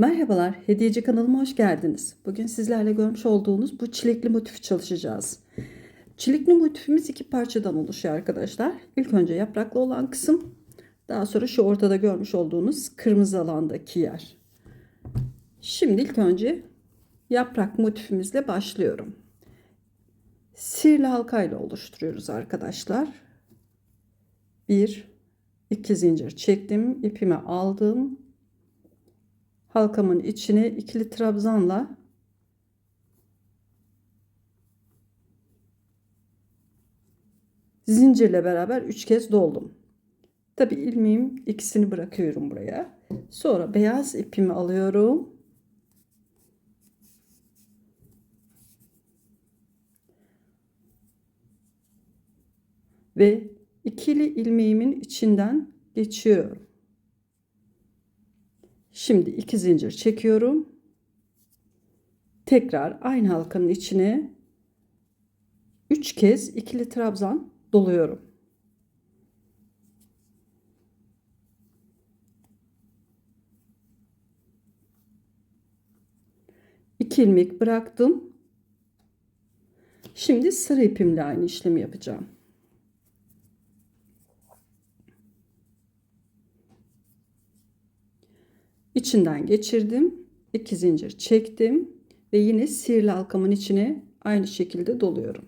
Merhabalar, Hediyeci kanalıma hoş geldiniz. Bugün sizlerle görmüş olduğunuz bu çilekli motifi çalışacağız. Çilekli motifimiz iki parçadan oluşuyor arkadaşlar. İlk önce yapraklı olan kısım, daha sonra şu ortada görmüş olduğunuz kırmızı alandaki yer. Şimdi ilk önce yaprak motifimizle başlıyorum. Sihirli halkayla oluşturuyoruz arkadaşlar. Bir, iki zincir çektim, ipimi aldım, halkamın içine ikili trabzanla zincirle beraber üç kez doldum. Tabi ilmeğim ikisini bırakıyorum buraya. Sonra beyaz ipimi alıyorum. Ve ikili ilmeğimin içinden geçiyorum. Şimdi iki zincir çekiyorum. Tekrar aynı halkanın içine 3 kez ikili trabzan doluyorum. İki ilmek bıraktım. Şimdi sıra ipimle aynı işlemi yapacağım. İçinden geçirdim. iki zincir çektim ve yine sihirli halkamın içine aynı şekilde doluyorum.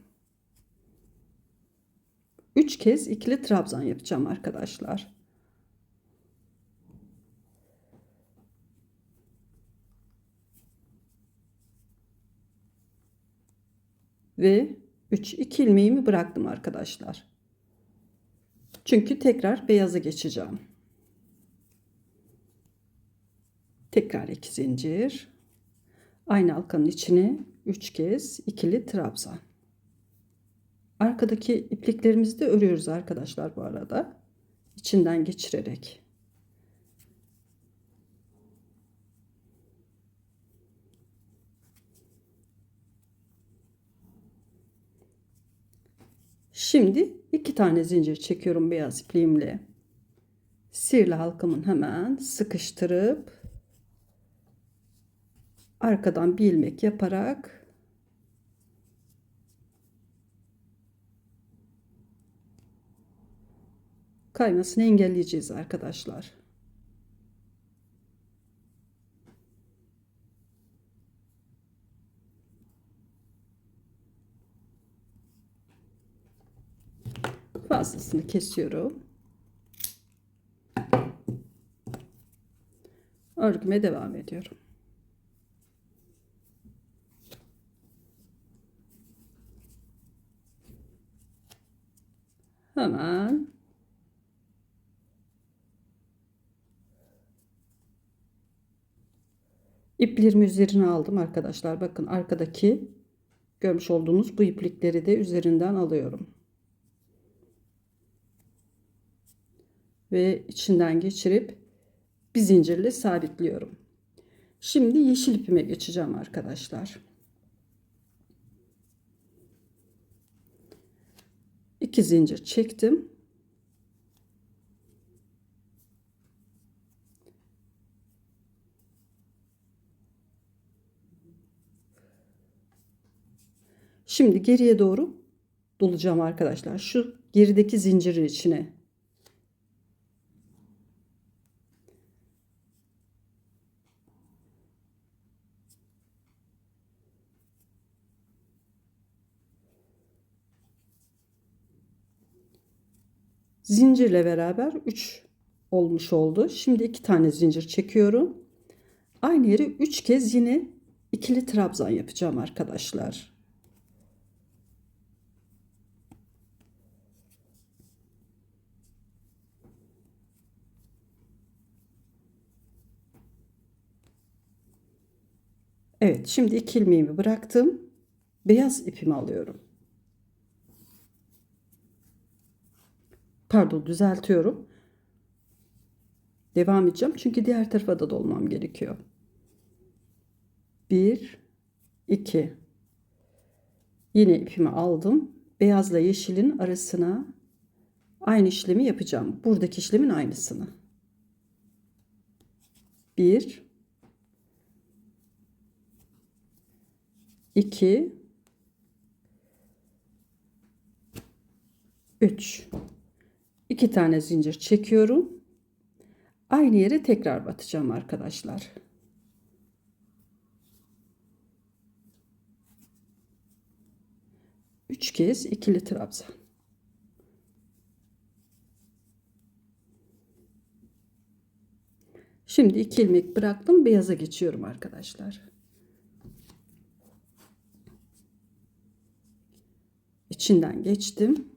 3 kez ikili trabzan yapacağım arkadaşlar. Ve 3 2 ilmeğimi bıraktım arkadaşlar. Çünkü tekrar beyaza geçeceğim. Tekrar iki zincir. Aynı halkanın içine 3 kez ikili trabzan. Arkadaki ipliklerimizi de örüyoruz arkadaşlar bu arada. İçinden geçirerek. Şimdi iki tane zincir çekiyorum beyaz ipliğimle. Sihirli halkamın hemen sıkıştırıp arkadan bir ilmek yaparak kaymasını engelleyeceğiz arkadaşlar. Fazlasını kesiyorum. Örgüme devam ediyorum. Hemen iplerimi üzerine aldım arkadaşlar. Bakın arkadaki görmüş olduğunuz bu iplikleri de üzerinden alıyorum. Ve içinden geçirip bir zincirle sabitliyorum. Şimdi yeşil ipime geçeceğim arkadaşlar. 2 zincir çektim. Şimdi geriye doğru dolacağım arkadaşlar. Şu gerideki zinciri içine zincirle beraber 3 olmuş oldu. Şimdi iki tane zincir çekiyorum. Aynı yere 3 kez yine ikili trabzan yapacağım arkadaşlar. Evet şimdi iki ilmeğimi bıraktım. Beyaz ipimi alıyorum. Pardon düzeltiyorum. Devam edeceğim çünkü diğer tarafa da dolmam gerekiyor. 1 2 Yine ipimi aldım. Beyazla yeşilin arasına aynı işlemi yapacağım. Buradaki işlemin aynısını. 1 2 3 2 tane zincir çekiyorum. Aynı yere tekrar batacağım arkadaşlar. Üç kez ikili trabzan. Şimdi iki ilmek bıraktım. Beyaza geçiyorum arkadaşlar. İçinden geçtim.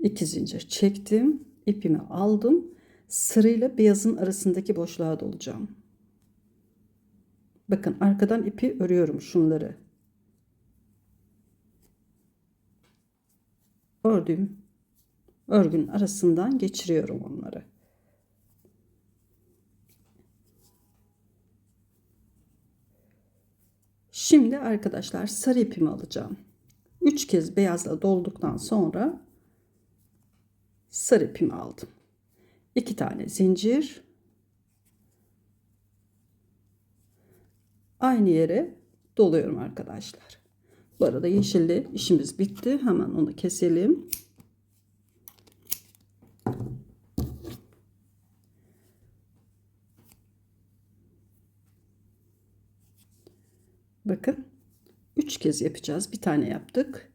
İki zincir çektim. ipimi aldım. Sırayla beyazın arasındaki boşluğa dolacağım. Bakın arkadan ipi örüyorum şunları. Ördüğüm örgünün arasından geçiriyorum onları. Şimdi arkadaşlar sarı ipimi alacağım. 3 kez beyazla dolduktan sonra sarı ipimi aldım. 2 tane zincir. Aynı yere doluyorum arkadaşlar. Bu arada yeşilli işimiz bitti. Hemen onu keselim. Bakın. Üç kez yapacağız. Bir tane yaptık.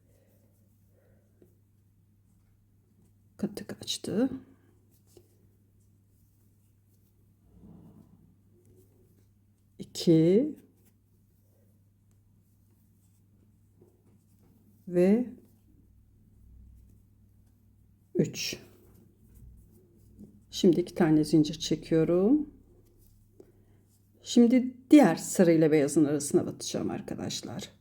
Katık açtı. İki ve üç. Şimdi iki tane zincir çekiyorum. Şimdi diğer sarı ile beyazın arasına batacağım arkadaşlar.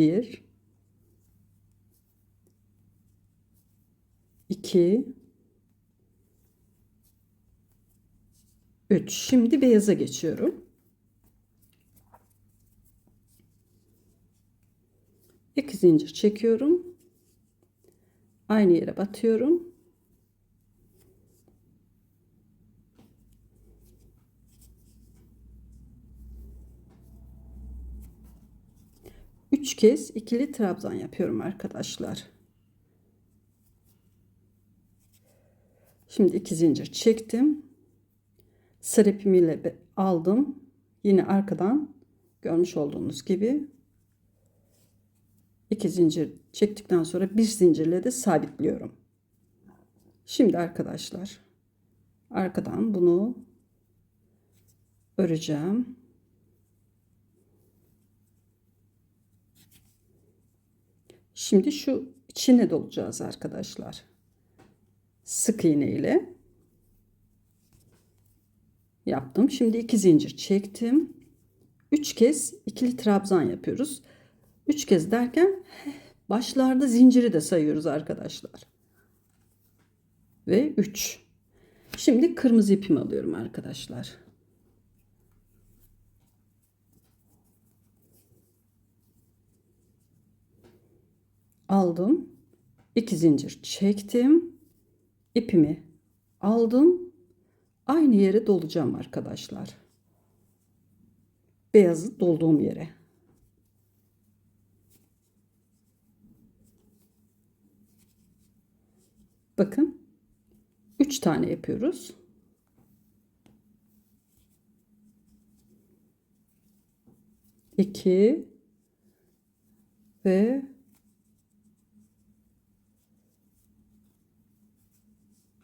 Bir, iki, üç. Şimdi beyaza geçiyorum. İki zincir çekiyorum. Aynı yere batıyorum. Üç kez ikili trabzan yapıyorum arkadaşlar. Şimdi iki zincir çektim. Sarı ipimiyle aldım. Yine arkadan görmüş olduğunuz gibi iki zincir çektikten sonra bir zincirle de sabitliyorum. Şimdi arkadaşlar arkadan bunu öreceğim. Şimdi şu içine dolacağız arkadaşlar. Sık iğne ile yaptım. Şimdi iki zincir çektim. Üç kez ikili trabzan yapıyoruz. Üç kez derken başlarda zinciri de sayıyoruz arkadaşlar. Ve üç. Şimdi kırmızı ipimi alıyorum arkadaşlar. Aldım. iki zincir çektim. ipimi aldım. Aynı yere dolacağım arkadaşlar. Beyazı dolduğum yere. Bakın 3 tane yapıyoruz. İki ve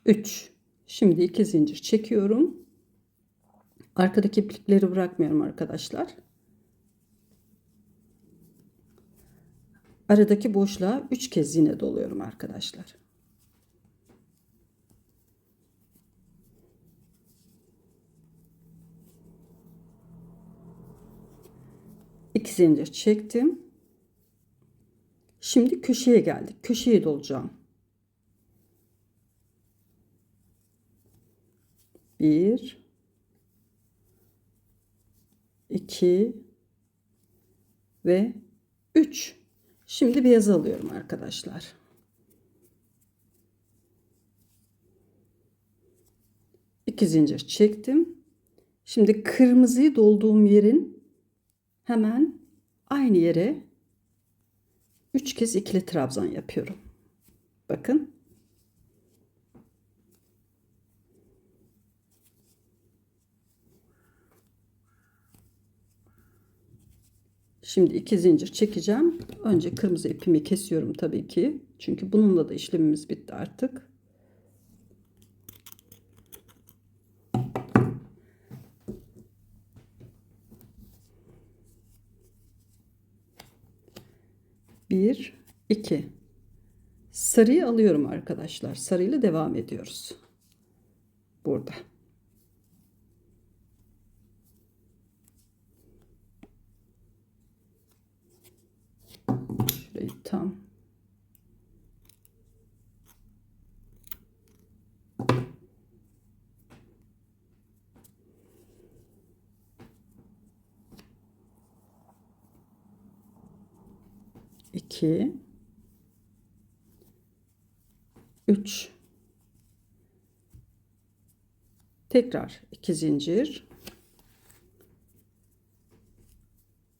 üç. Şimdi iki zincir çekiyorum. Arkadaki iplikleri bırakmıyorum arkadaşlar. Aradaki boşluğa üç kez yine doluyorum arkadaşlar. İki zincir çektim. Şimdi köşeye geldik. Köşeye dolacağım. Bir, iki ve üç. Şimdi beyaz alıyorum arkadaşlar. 2 zincir çektim. Şimdi kırmızıyı dolduğum yerin hemen aynı yere 3 kez ikili trabzan yapıyorum. Bakın. Şimdi iki zincir çekeceğim. Önce kırmızı ipimi kesiyorum tabii ki. Çünkü bununla da işlemimiz bitti artık. Bir, iki. Sarıyı alıyorum arkadaşlar. Sarıyla devam ediyoruz. Burada. Şurayı tam iki. Üç. Tekrar iki zincir.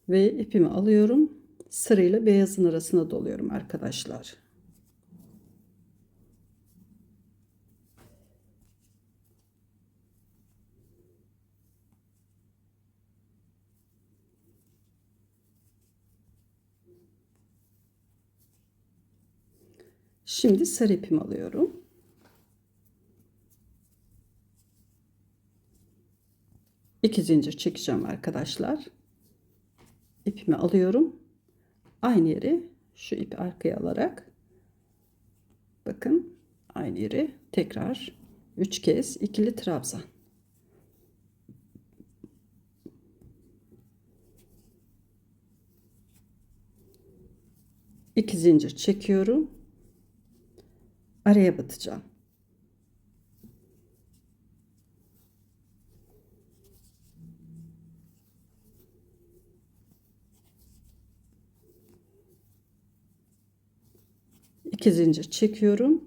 Ve ipimi alıyorum sarıyla beyazın arasına doluyorum arkadaşlar. Şimdi sarı ipimi alıyorum. İki zincir çekeceğim arkadaşlar. İpimi alıyorum. Aynı yeri şu ipi arkaya alarak bakın aynı yeri tekrar 3 kez ikili trabzan. İki zincir çekiyorum araya batacağım. İki zincir çekiyorum.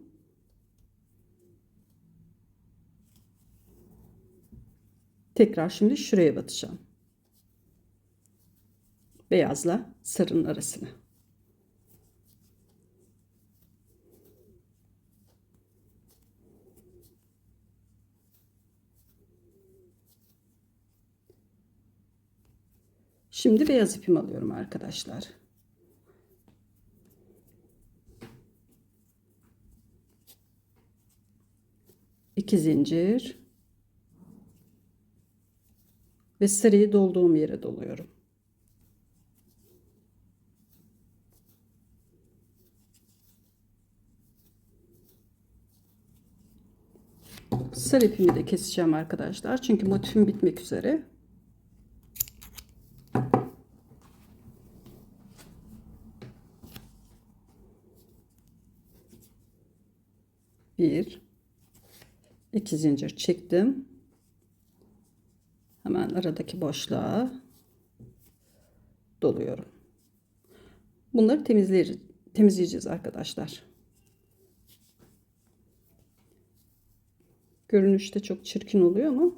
Tekrar şimdi şuraya batacağım. Beyazla sarının arasına. Şimdi beyaz ipimi alıyorum arkadaşlar. İki zincir ve sarıyı dolduğum yere doluyorum. Sarı ipimi de keseceğim arkadaşlar. Çünkü motifim bitmek üzere. bir iki zincir çektim. Hemen aradaki boşluğa doluyorum. Bunları temizleyeceğiz, arkadaşlar. Görünüşte çok çirkin oluyor ama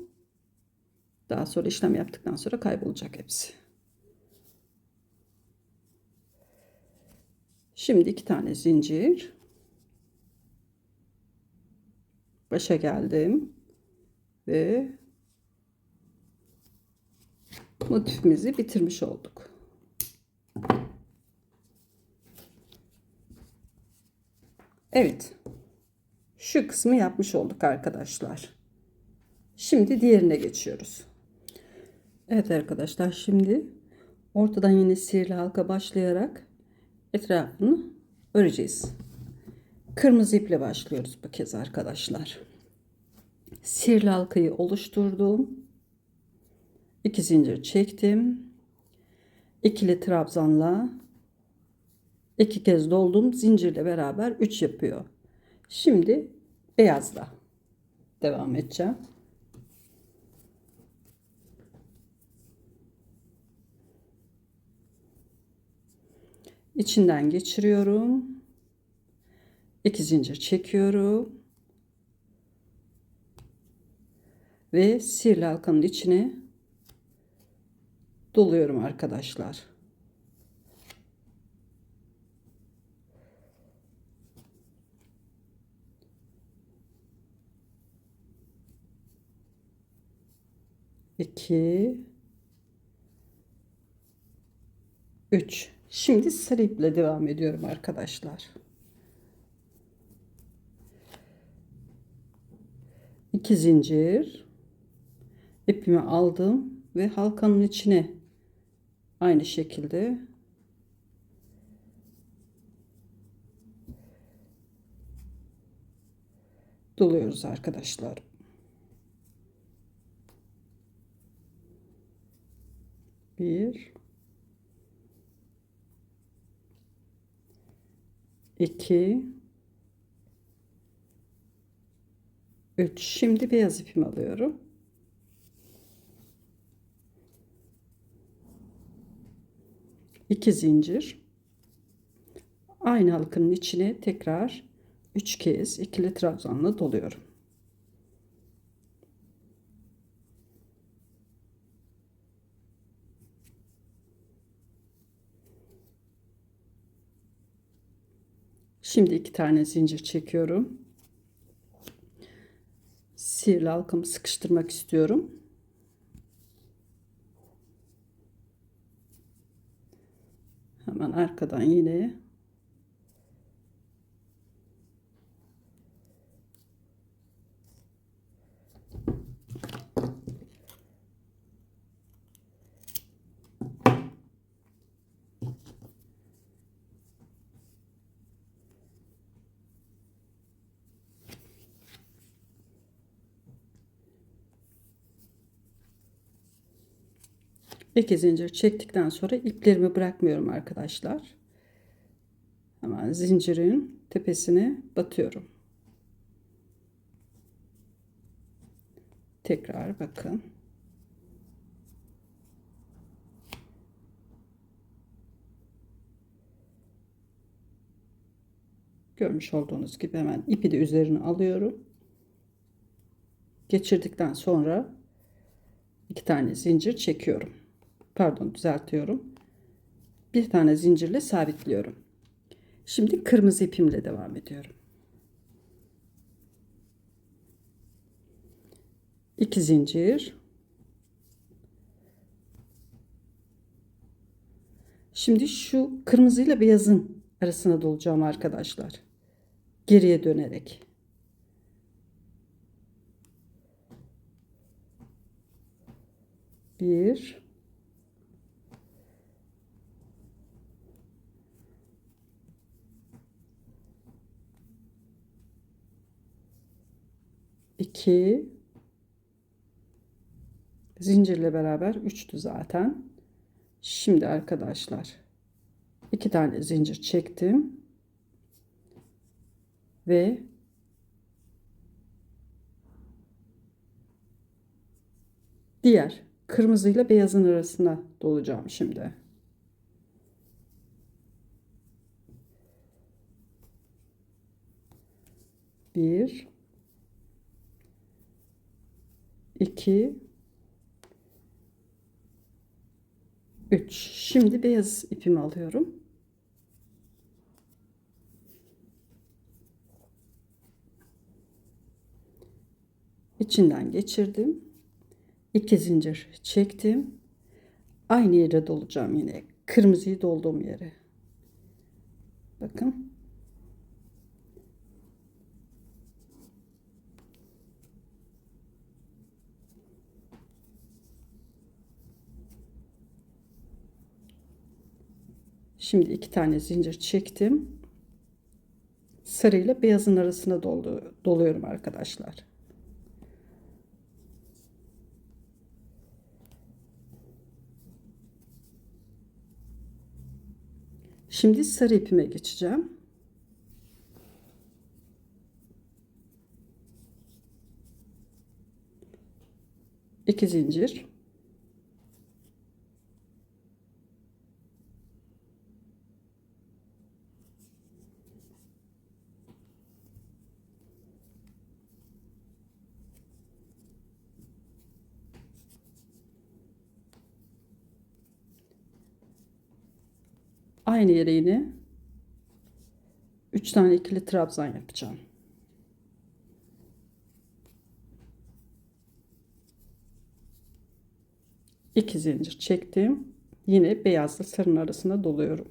daha sonra işlem yaptıktan sonra kaybolacak hepsi. Şimdi iki tane zincir başa geldim ve motifimizi bitirmiş olduk. Evet. Şu kısmı yapmış olduk arkadaşlar. Şimdi diğerine geçiyoruz. Evet arkadaşlar şimdi ortadan yine sihirli halka başlayarak etrafını öreceğiz. Kırmızı iple başlıyoruz bu kez arkadaşlar. Sihirli halkayı oluşturdum. İki zincir çektim. İkili trabzanla iki kez doldum. Zincirle beraber 3 yapıyor. Şimdi beyazla devam edeceğim. İçinden geçiriyorum. 2 zincir çekiyorum. ve sihirli halkanın içine doluyorum arkadaşlar. İki, üç. Şimdi sarı iple devam ediyorum arkadaşlar. İki zincir ipimi aldım ve halkanın içine aynı şekilde doluyoruz arkadaşlar. Bir iki üç. Şimdi beyaz ipimi alıyorum. iki zincir aynı halkanın içine tekrar 3 kez ikili trabzanla doluyorum. Şimdi iki tane zincir çekiyorum. Sihirli halkamı sıkıştırmak istiyorum. Hemen arkadan yine iki zincir çektikten sonra iplerimi bırakmıyorum arkadaşlar. Hemen zincirin tepesine batıyorum. Tekrar bakın. Görmüş olduğunuz gibi hemen ipi de üzerine alıyorum. Geçirdikten sonra iki tane zincir çekiyorum. Pardon düzeltiyorum. Bir tane zincirle sabitliyorum. Şimdi kırmızı ipimle devam ediyorum. İki zincir. Şimdi şu kırmızıyla beyazın arasına dolacağım arkadaşlar. Geriye dönerek. Bir. 2 zincirle beraber 3'tü zaten. Şimdi arkadaşlar iki tane zincir çektim ve diğer kırmızıyla beyazın arasına dolacağım şimdi. Bir 2 3 şimdi beyaz ipimi alıyorum. İçinden geçirdim. 2 zincir çektim. Aynı yere dolacağım yine. Kırmızıyı dolduğum yere. Bakın Şimdi iki tane zincir çektim. Sarı ile beyazın arasına dolu, doluyorum arkadaşlar. Şimdi sarı ipime geçeceğim. İki zincir. Aynı yere yine 3 tane ikili trabzan yapacağım. İki zincir çektim. Yine beyazla sarının arasına doluyorum.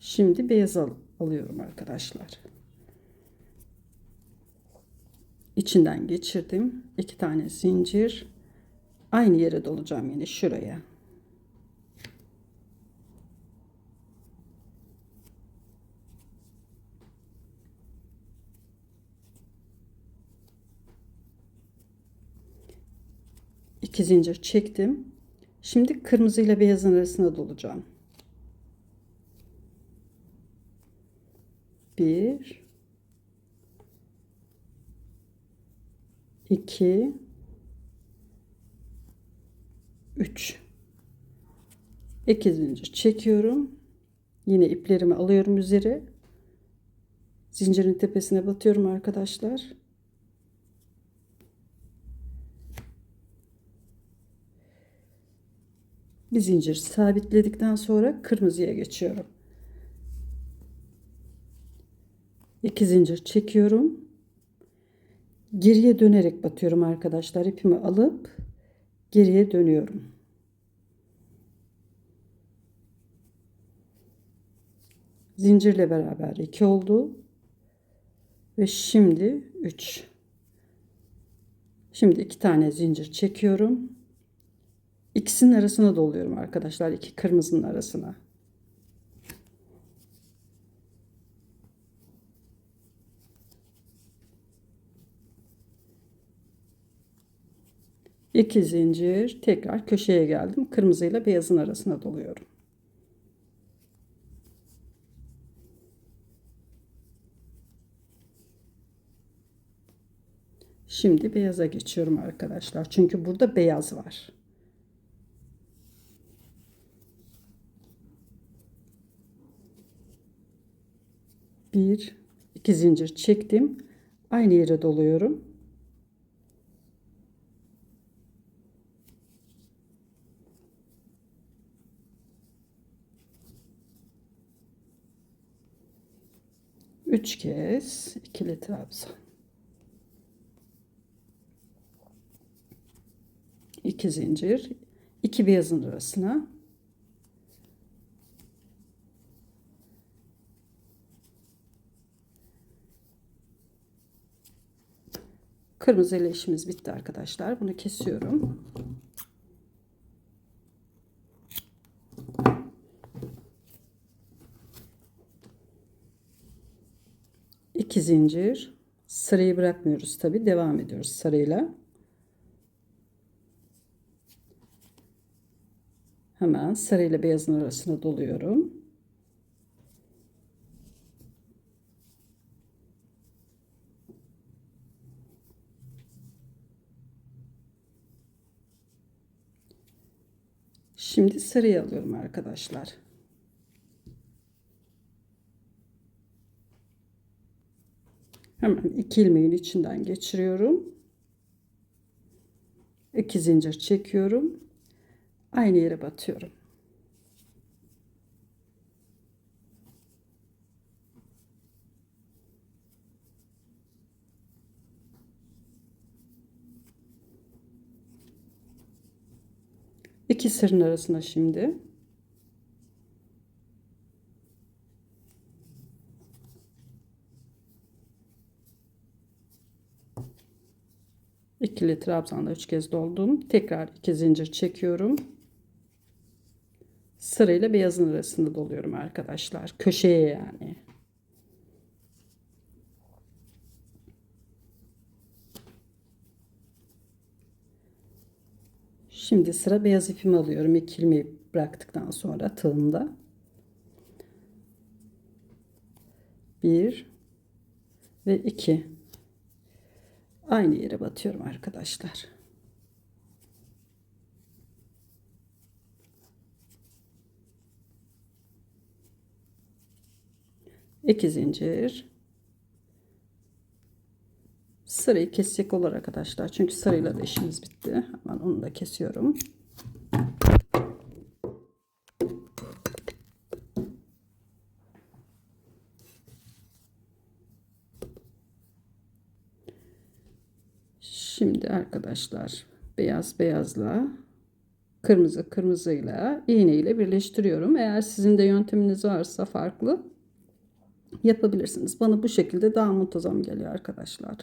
Şimdi beyaz al alıyorum arkadaşlar. İçinden geçirdim. iki tane zincir. Aynı yere dolacağım yine şuraya. İki zincir çektim. Şimdi kırmızı ile beyazın arasına dolacağım. Bir, iki, üç. İki zincir çekiyorum. Yine iplerimi alıyorum üzeri. Zincirin tepesine batıyorum arkadaşlar. Bir zincir sabitledikten sonra kırmızıya geçiyorum. İki zincir çekiyorum. Geriye dönerek batıyorum arkadaşlar. İpimi alıp geriye dönüyorum. Zincirle beraber 2 oldu. Ve şimdi 3. Şimdi iki tane zincir çekiyorum. İkisinin arasına doluyorum arkadaşlar. iki kırmızının arasına. İki zincir tekrar köşeye geldim. Kırmızıyla beyazın arasına doluyorum. Şimdi beyaza geçiyorum arkadaşlar. Çünkü burada beyaz var. Bir, iki zincir çektim. Aynı yere doluyorum. Üç kez ikili trabzan. iki zincir, iki beyazın arasına Kırmızı ile işimiz bitti arkadaşlar. Bunu kesiyorum. İki zincir. Sarıyı bırakmıyoruz tabi. Devam ediyoruz sarıyla. Hemen sarı ile beyazın arasına doluyorum. Şimdi sarıyı alıyorum arkadaşlar. Hemen iki ilmeğin içinden geçiriyorum. İki zincir çekiyorum. Aynı yere batıyorum. İki sırın arasına şimdi ikili trabzanla üç kez doldum. Tekrar iki zincir çekiyorum. Sırayla beyazın arasında doluyorum arkadaşlar. Köşeye yani. Şimdi sıra beyaz ipimi alıyorum. İki ilmeği bıraktıktan sonra tığımda. Bir ve iki. Aynı yere batıyorum arkadaşlar. İki zincir. Sarıyı kesecek olur arkadaşlar. Çünkü sarıyla da işimiz bitti. Hemen onu da kesiyorum. Şimdi arkadaşlar beyaz beyazla kırmızı kırmızıyla iğne ile birleştiriyorum. Eğer sizin de yönteminiz varsa farklı yapabilirsiniz. Bana bu şekilde daha muntazam geliyor arkadaşlar.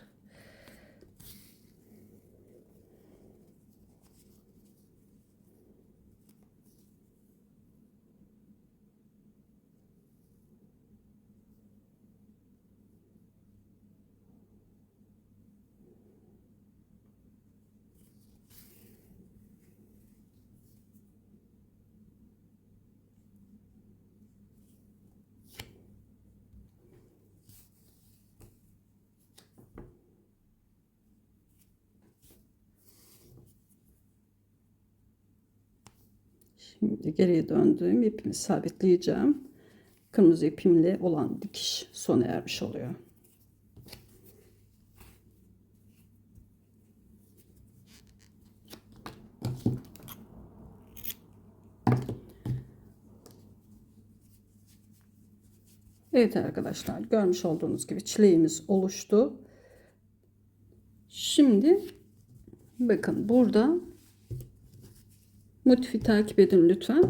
Şimdi geriye döndüğüm ipimi sabitleyeceğim. Kırmızı ipimle olan dikiş sona ermiş oluyor. Evet arkadaşlar görmüş olduğunuz gibi çileğimiz oluştu. Şimdi bakın burada motifi takip edin lütfen.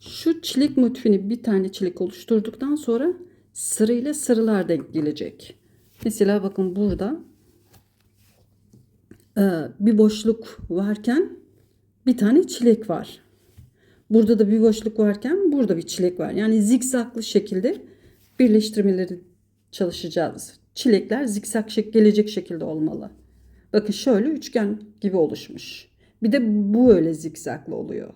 Şu çilek motifini bir tane çilek oluşturduktan sonra sırayla sarılar denk gelecek. Mesela bakın burada e, bir boşluk varken bir tane çilek var. Burada da bir boşluk varken burada bir çilek var. Yani zikzaklı şekilde birleştirmeleri çalışacağız. Çilekler zikzak gelecek şekilde olmalı. Bakın şöyle üçgen gibi oluşmuş. Bir de bu öyle zikzaklı oluyor.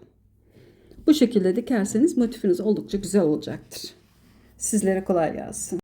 Bu şekilde dikerseniz motifiniz oldukça güzel olacaktır. Sizlere kolay gelsin.